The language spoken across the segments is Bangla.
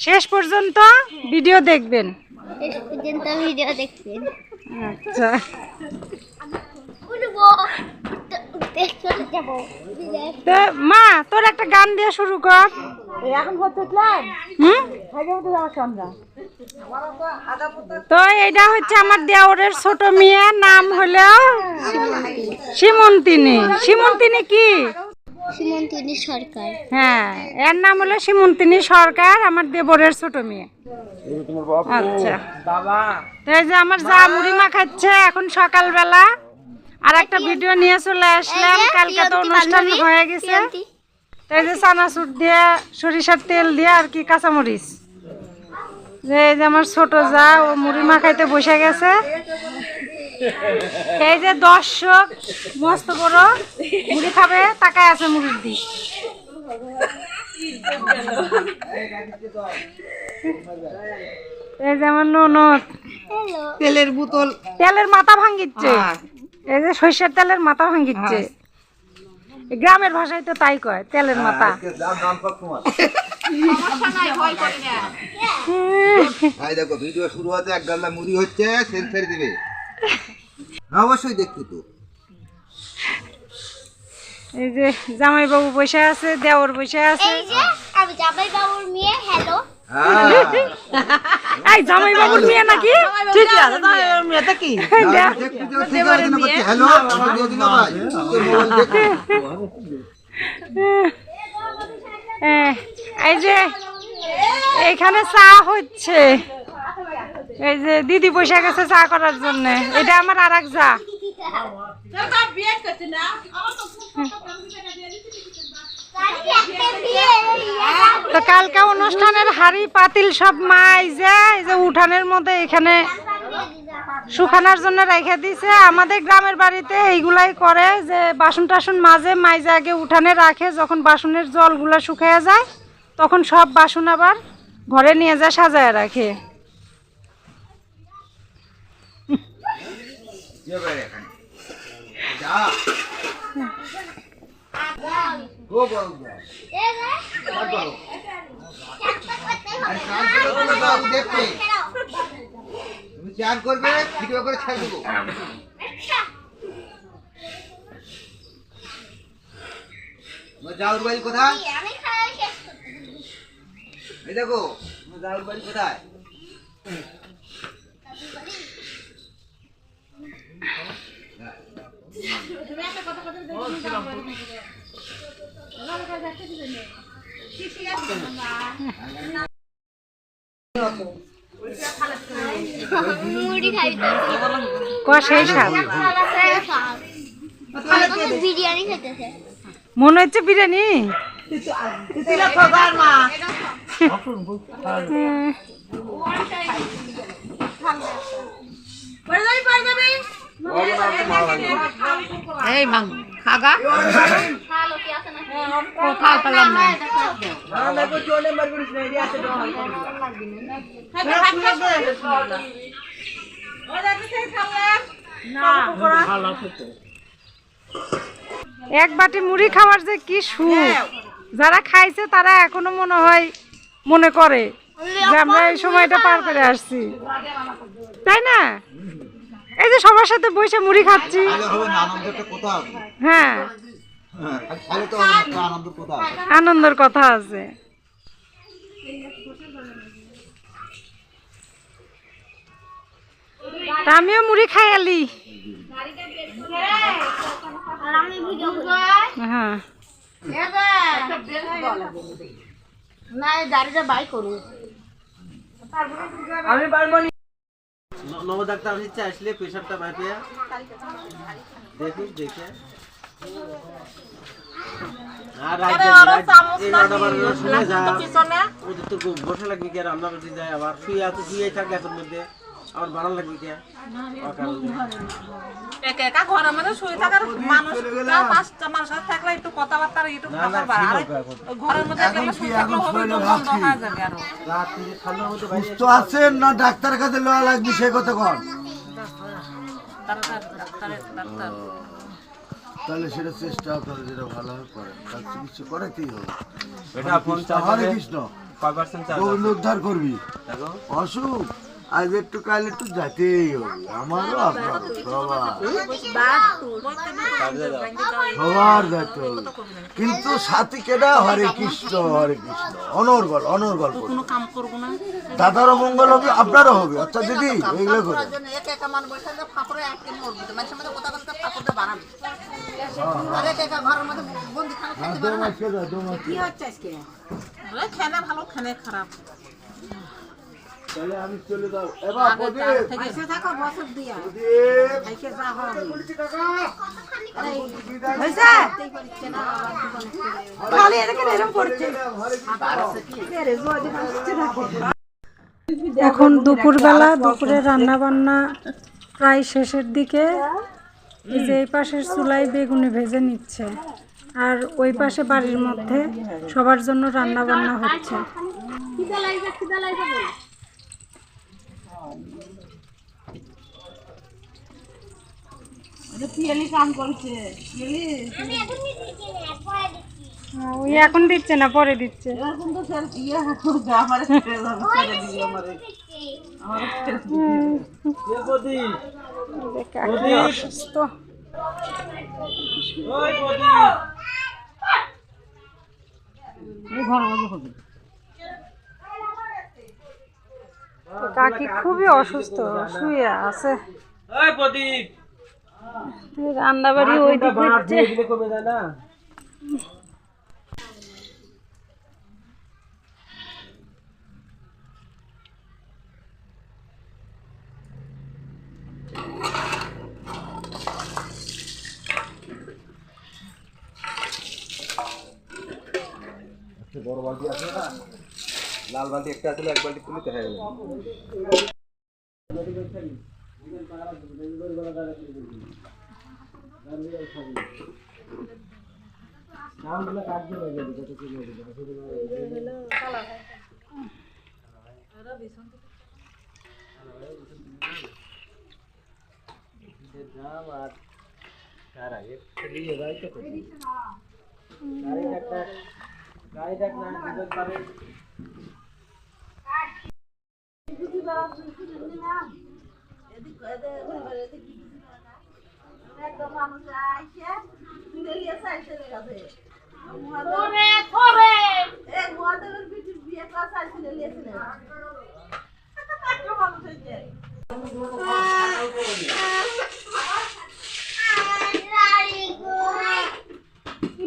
শেষ পর্যন্ত ভিডিও দেখবেন। শেষ পর্যন্ত ভিডিও দেখবেন। আচ্ছা। মা তোর একটা গান দিয়ে শুরু কর। এখন সন্ধ্যা। তো এটা হচ্ছে আমার দেওরের ছোট মেয়ে নাম হলো সীমন্তিনী সীমন্তিনী কি? সীমন্তিনী সরকার। হ্যাঁ এর নাম হলো সীমন্তিনী সরকার আমার দেবরের ছোট মেয়ে। আচ্ছা। তো এই যে আমার যা মুড়ি মাখাচ্ছে এখন সকালবেলা আর একটা ভিডিও নিয়ে চলে আসলাম কালকে তো অনুষ্ঠান হয়ে গেছে। এই যে চানাচুর দিয়ে সরিষার তেল দিয়ে আর কি কাঁচামরিচ। যে এই যে আমার ছোট যা ও মুড়ি মাখাইতে বসে গেছে। এই যে দর্শক মস্ত বড় মুড়ি খাবে তাকায় আছে মুড়ির দিক। এই যে আমার ননদ। তেলের বোতল। তেলের মাথা ভাঙ্গিচ্ছে এই যে সরিষার তেলের মাথা ভাঙ্গিচ্ছে গ্রামের ভাষায় তো তাই কয় তেলের মাথা। ভাই দেখো ভিডিও শুরু হতে এক গাল্লা মুড়ি হচ্ছে সেল ছেড়ে দিবে। হ্যাঁ, অবশ্যই দেখছি তো। এই যে জামাই বাবু বসে আছে দেওর বসে আছে। এই যে আমি জামাই বাবুর মেয়ে হ্যালো হ্যাঁ। এই জামাই বাবুর মেয়ে নাকি? ঠিকই আছে মেয়েটা কি? তো ঠিক আছে হ্যালো হ্যাঁ, এই যে এখানে চা হচ্ছে। এই যে দিদি বসে গেছে চা করার জন্য। এটা আমার আর এক যা তো কালকে অনুষ্ঠানের হাড়ি, পাতিল সব মাই যে, এই যে উঠানের মধ্যে এখানে শুকানোর জন্য রেখে দিছে। আমাদের গ্রামের বাড়িতে এইগুলাই করে যে বাসন টাসন মাঝে মাইজে আগে উঠানে রাখে, যখন বাসনের জলগুলো শুকিয়ে যায়, তখন সব বাসন আবার ঘরে নিয়ে যায়, সাজায় রাখে কি হবে এখানে যা গো বড় যা আরে চান করে বলো বাবু দেখবে তুমি চান করবে ভিডিও করে ছেড়ে দেবো তোমার যাওয়ার বাড়ি কোথায় আমি খাওয়া শেষ করতে এই দেখো তোমার যাওয়ার বাড়ি কোথায় বিরিয়ানি খেতেছে মনে হচ্ছে বিরিয়ানি। মা হ্যাঁ। এই ভাঙ খাগা ভালো কি আছে না কোথাও পেলাম না। এক বাটি মুড়ি খাওয়ার যে কি সুখ। যারা খাইছে তারা এখনও মনে হয় মনে করে যে আমরা এই সময়টা পার করে আসছি। তাই না? এই যে সবার সাথে বসে মুড়ি খাচ্ছি। হ্যাঁ। আনন্দের কথা আছে। তা আমিও মুড়ি খাই আলি। আর আমি ভিডিও করি হ্যাঁ না বাই করু আমি পারব নি। নব ডাক্তার নিচ্ছে আসলে প্রেশারটা মাপিয়া দেখুন দেখে। আর বসে লাগবে কে রান্না করতে যায় আবার শুয়ে আছে শুয়ে থাকে এখন মধ্যে। বাড়ান লাগবে কে। একা একা ঘরের মধ্যে শুয়ে থাকার মানুষ পাঁচটা মানুষ সাথে থাকলে একটু কথাবার্তা একটু ঘরের মধ্যে শুয়ে থাকলে হবে তো বন্ধ হয়ে যাবে আরও। সুস্থ আছেন না ডাক্তারের কাছে লওয়া লাগবে সে কথা কন? ডাক্তার ডাক্তারের ডাক্তার তাহলে সেটা চেষ্টা করে যেটা ভালো হবে করে। তার চিকিৎসা করাতেই হবে। এটা হরে কৃষ্ণ। কয় পার্সেন্ট উদ্ধার করবি। দেখো। অসুখ। আজ একটু কাল একটু যেতেই হবে আমারও আপনার সবার। সবার যেতে হবে। কিন্তু সাথী কেডা? হরে কৃষ্ণ হরে কৃষ্ণ। অনর্গল অনর্গল করবে। কোনো কাম দাদারও মঙ্গল হবে আপনারও হবে। আচ্ছা দিদি এগুলো করে। কি হচ্ছে আজকে? খেলে ভালো খেলে খারাপ। তাহলে আমি চলে যাও। এবার প্রদীপ এসে থাকো বছর দিয়া। প্রদীপ খাইকে যা হবে। এখন দুপুরবেলা দুপুরে রান্না বান্না প্রায় শেষের দিকে। এই যে এই পাশের চুলাই বেগুনে ভেজে নিচ্ছে। আর ওই পাশে বাড়ির মধ্যে সবার জন্য রান্না বান্না হচ্ছে খিদে লাগবে খিদে লাগবে বল। আমি এখন দিচ্ছি না, পরে দিচ্ছি। ওই এখন দিচ্ছে না পরে দিচ্ছে। অসুস্থ। কাকি খুবই অসুস্থ শুয়ে আছে। প্রদীপ। রান্না বাড়ি ওই দিক না? বড় বালতি আছে না? লাল বালতি একটা আছে এক বালতি তুলে দেখা গেল। গাড়ি দেখ না দুজন পারে ওরে, ওরে। লালি গো।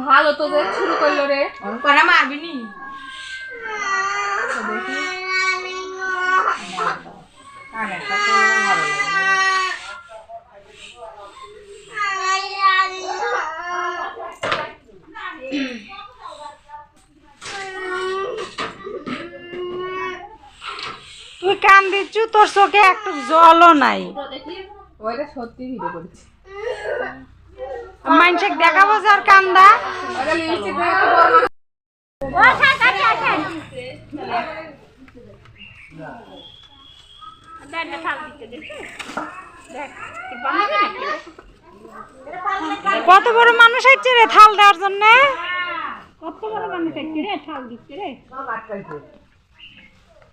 ভালো তো শুরু করল রে। করা মারবি নি লালি গো। লালি তুই কান দিচ্ছু তোর চোখে একটু জলও নাই। ওইটা সত্যি ভিডিও করেছি। মানুষে দেখাবো যার কান্দা। কত বড় মানুষ হচ্ছে রে থাল দেওয়ার জন্য? কত বড় মানুষ একটি রে থাল দিচ্ছে রে?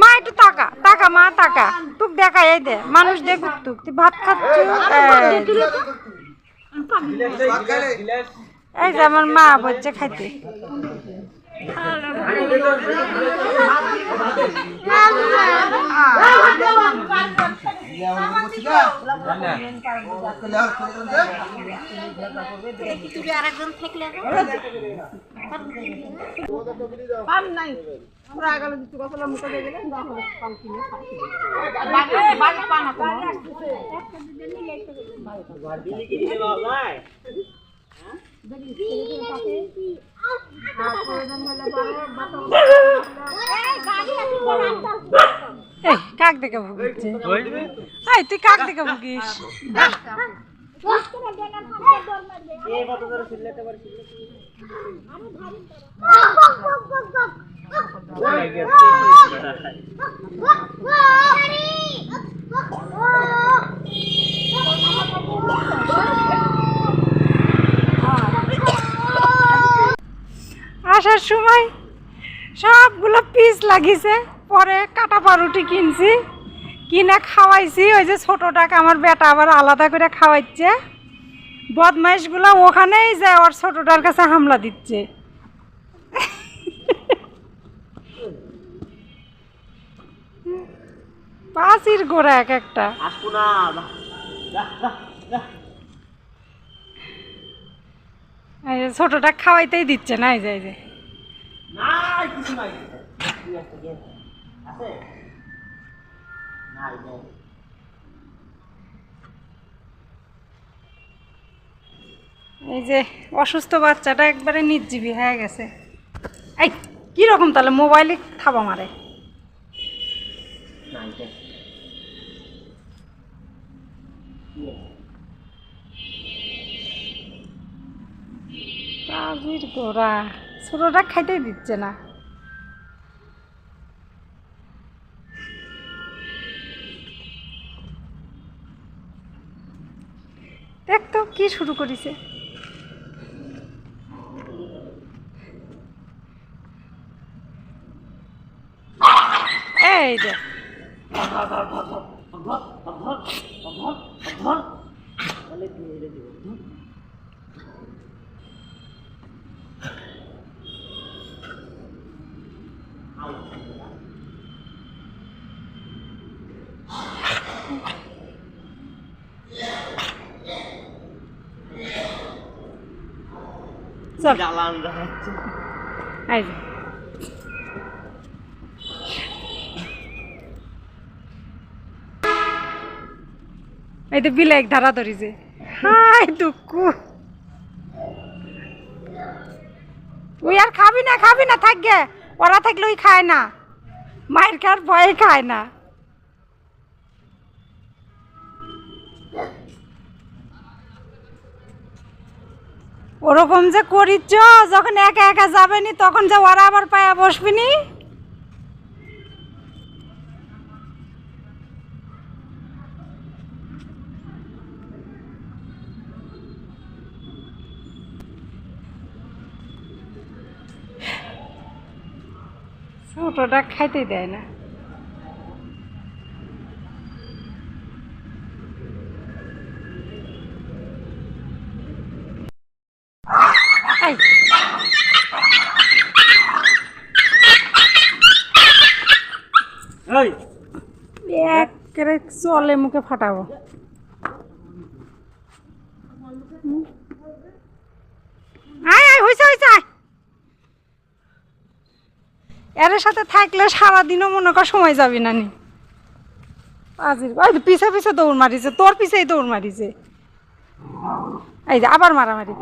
মা একটু তাকা তাকা মা তাকা। তুক দেখা এই দে মানুষ দেখুক তুক তুই ভাত খাচ্ছ এই। এই যে আমার মা বলছে খাইতে। আরেকজন থাকলে পান নাই। আমরা আগালে দিতে কথা মুখে দিয়ে গেলে পান কিনে বাড়ি পান কাক দেখে ভুগিছে? তুই কাক দেখে ভুগিস? আসার সময় সবগুলো পিস লাগিছে, পরে কাটা পাউরুটি কিনছি, কিনে খাওয়াইছি, ওই যে ছোটোটাকে আমার বেটা আবার আলাদা করে খাওয়াইছে। বদমাইশগুলো ওখানেই যায় ওর ছোটোটার কাছে হামলা দিচ্ছে। পাঁচির গোড়া এক একটা। ছোটোটা খাওয়াইতেই দিচ্ছে না এই যে এই যে। নাই কি আছে গে? আছে নাই নাই এই যে অসুস্থ বাচ্চাটা একবারে নির্জীবী হয়ে গেছে। এই কীরকম তাহলে? মোবাইলে থাবা মারে। কাজির গোড়া, ছোটোটা খাইতেই দিচ্ছে না। দেখ তো, কি শুরু করেছে। এই দেখ চল জ্বালান দেখাচ্ছে এই তো ধারা হাই দুঃখ। ওই আর খাবি না খাবি না থাকবে ওরা থাকলে ওই খায় না। মায়ের ভয়ে খায় না। ওরকম যে করিচ্ছ, যখন একা একা যাবেনি তখন যে ওরা আবার পায়া বসবিনি ছোটটা খাইতে দেয় না চলে মুখে ফাটাবো হুম। আয় আয় হয়েছে হয়েছে। এর সাথে থাকলে সারাদিনও মনে কর সময় যাবি না নি। ওই পিছে পিছে দৌড় মারিছে, তোর পিছেই দৌড় মারিছে। এই যে, আবার মারামারি।